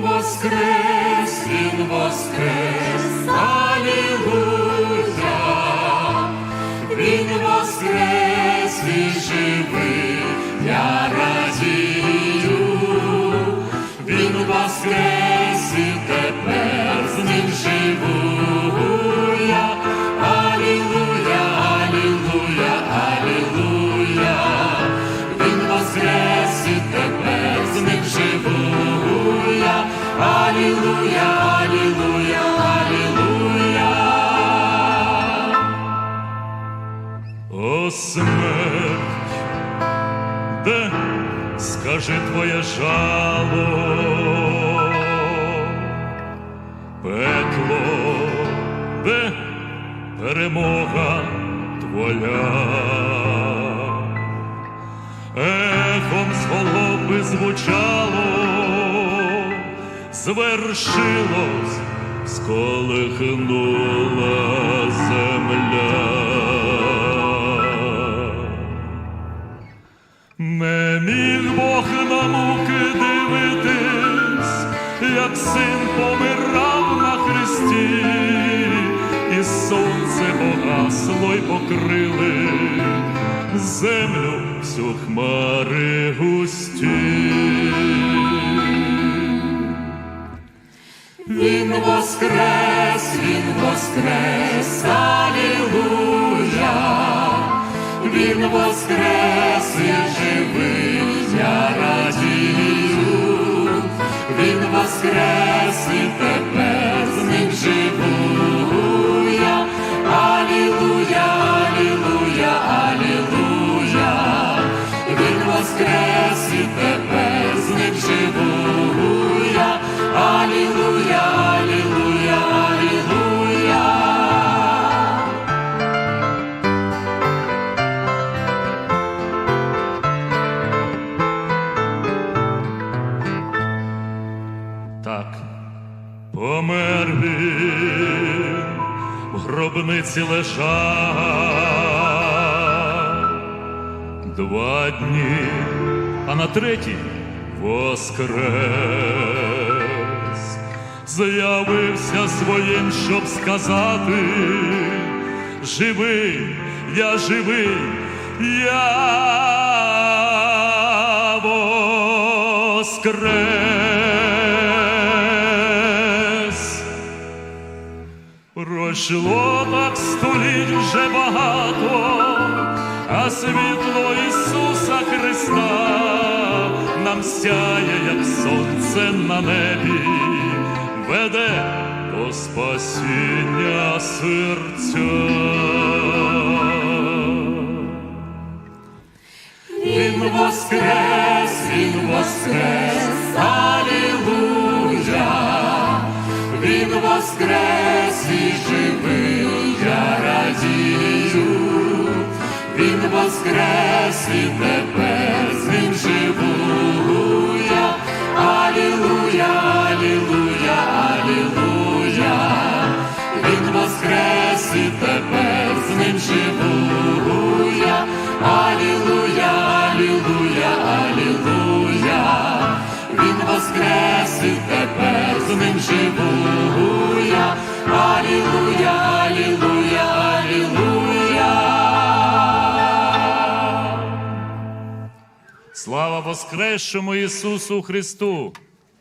воскрес, Він воскрес, Алілуя, Він воскрес, Він живий, я радію, Він воскрес я. Алілуя, Алілуя, Алілуя. О смерть, де скажи твоє жало, пекло, де перемога твоя, ехом з голоби звучало, звершилось, сколихнула земля. Не міг Бог на муки дивитись, як син помирав на хресті, і сонце погасло й покрили землю всю хмари густі. Воскрес, він воскрес, Алілуя, він воскрес, я живий, я радію, він воскрес і тепер з ним живу я. Алілуя, Алілуя, Алілуя, він воскрес і тепер з ним живу помер в гробниці лежав два дні, а на третій воскрес, з'явився своїм, щоб сказати, живий, я живий, я воскрес. Пройшло так століть вже багато, а світло Ісуса Христа нам сяє, як сонце на небі, веде до спасіння серця. Він воскрес, він воскрес, Алілуя, він воскрес і живий, воскрес і тепер з ним живу я. Алілуя, Алілуя, Алілуя, він воскрес і тепер з ним живу я. Алілуя, Алілуя, Алілуя, він воскрес і тепер з ним живу я. Алілуя, Слава Воскресшому Ісусу Христу!